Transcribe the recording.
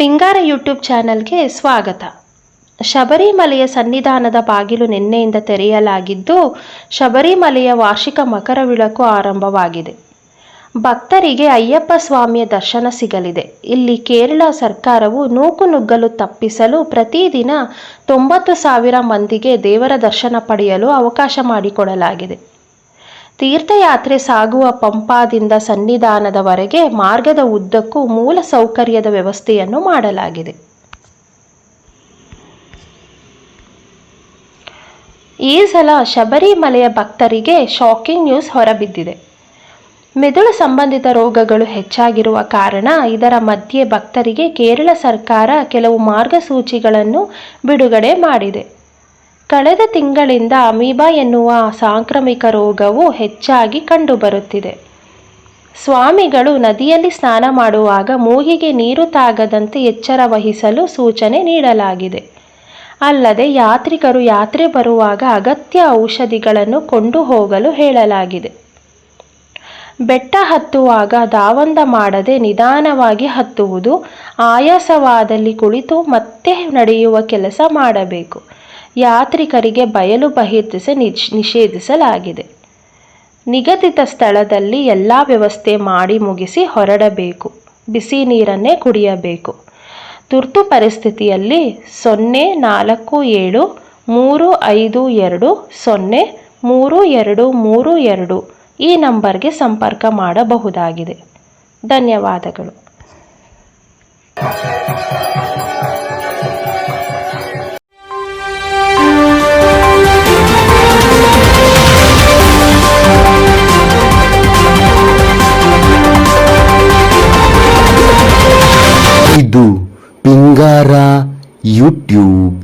ಪಿಂಗಾರ YouTube ಚಾನೆಲ್ಗೆ ಸ್ವಾಗತ. ಶಬರಿಮಲೆಯ ಸನ್ನಿಧಾನದ ಬಾಗಿಲು ನಿನ್ನೆಯಿಂದ ತೆರೆಯಲಾಗಿದ್ದು, ಶಬರಿಮಲೆಯ ವಾರ್ಷಿಕ ಮಕರ ವಿಳಕು ಆರಂಭವಾಗಿದೆ. ಭಕ್ತರಿಗೆ ಅಯ್ಯಪ್ಪ ಸ್ವಾಮಿಯ ದರ್ಶನ ಸಿಗಲಿದೆ. ಇಲ್ಲಿ ಕೇರಳ ಸರ್ಕಾರವು ನೂಕು ನುಗ್ಗಲು ತಪ್ಪಿಸಲು ಪ್ರತಿದಿನ ತೊಂಬತ್ತು ಸಾವಿರ ಮಂದಿಗೆ ದೇವರ ದರ್ಶನ ಪಡೆಯಲು ಅವಕಾಶ ಮಾಡಿಕೊಡಲಾಗಿದೆ. ತೀರ್ಥಯಾತ್ರೆ ಸಾಗುವ ಪಂಪಾದಿಂದ ಸನ್ನಿಧಾನದವರೆಗೆ ಮಾರ್ಗದ ಉದ್ದಕ್ಕೂ ಮೂಲ ಸೌಕರ್ಯದ ವ್ಯವಸ್ಥೆಯನ್ನು ಮಾಡಲಾಗಿದೆ. ಈ ಸಲ ಶಬರಿಮಲೆಯ ಭಕ್ತರಿಗೆ ಶಾಕಿಂಗ್ ನ್ಯೂಸ್ ಹೊರಬಿದ್ದಿದೆ. ಮೆದುಳು ಸಂಬಂಧಿತ ರೋಗಗಳು ಹೆಚ್ಚಾಗಿರುವ ಕಾರಣ ಇದರ ಮಧ್ಯೆ ಭಕ್ತರಿಗೆ ಕೇರಳ ಸರ್ಕಾರ ಕೆಲವು ಮಾರ್ಗಸೂಚಿಗಳನ್ನು ಬಿಡುಗಡೆ ಮಾಡಿದೆ. ಕಳೆದ ತಿಂಗಳಿಂದ ಅಮೀಬಾ ಎನ್ನುವ ಸಾಂಕ್ರಾಮಿಕ ರೋಗವು ಹೆಚ್ಚಾಗಿ ಕಂಡುಬರುತ್ತಿದೆ. ಸ್ವಾಮಿಗಳು ನದಿಯಲ್ಲಿ ಸ್ನಾನ ಮಾಡುವಾಗ ಮೂಗಿಗೆ ನೀರು ತಾಗದಂತೆ ಎಚ್ಚರ ವಹಿಸಲು ಸೂಚನೆ ನೀಡಲಾಗಿದೆ. ಅಲ್ಲದೆ ಯಾತ್ರಿಕರು ಯಾತ್ರೆ ಬರುವಾಗ ಅಗತ್ಯ ಔಷಧಿಗಳನ್ನು ಕೊಂಡು ಹೋಗಲು ಹೇಳಲಾಗಿದೆ. ಬೆಟ್ಟ ಹತ್ತುವಾಗ ದಾವಂದ ಮಾಡದೆ ನಿಧಾನವಾಗಿ ಹತ್ತುವುದು ಆಯಾಸವಾದಲ್ಲಿ ಕುಳಿತು ಮತ್ತೆ ನಡೆಯುವ ಕೆಲಸ ಮಾಡಬೇಕು. ಯಾತ್ರಿಕರಿಗೆ ಬಯಲು ಬಹಿರ್ದಿಸಿ ನಿಷ್ ನಿಷೇಧಿಸಲಾಗಿದೆ. ನಿಗದಿತ ಸ್ಥಳದಲ್ಲಿ ಎಲ್ಲ ವ್ಯವಸ್ಥೆ ಮಾಡಿ ಮುಗಿಸಿ ಹೊರಡಬೇಕು. ಬಿಸಿ ನೀರನ್ನೇ ಕುಡಿಯಬೇಕು. ತುರ್ತು ಪರಿಸ್ಥಿತಿಯಲ್ಲಿ ಸೊನ್ನೆ ನಾಲ್ಕು ಏಳು ಮೂರು ಐದು ಎರಡು ಸೊನ್ನೆ ಮೂರು ಎರಡು ಮೂರು ಎರಡು ಈ ನಂಬರ್ಗೆ ಸಂಪರ್ಕ ಮಾಡಬಹುದಾಗಿದೆ. ಧನ್ಯವಾದಗಳು. ಇದು ಪಿಂಗಾರ ಯೂಟ್ಯೂಬ್.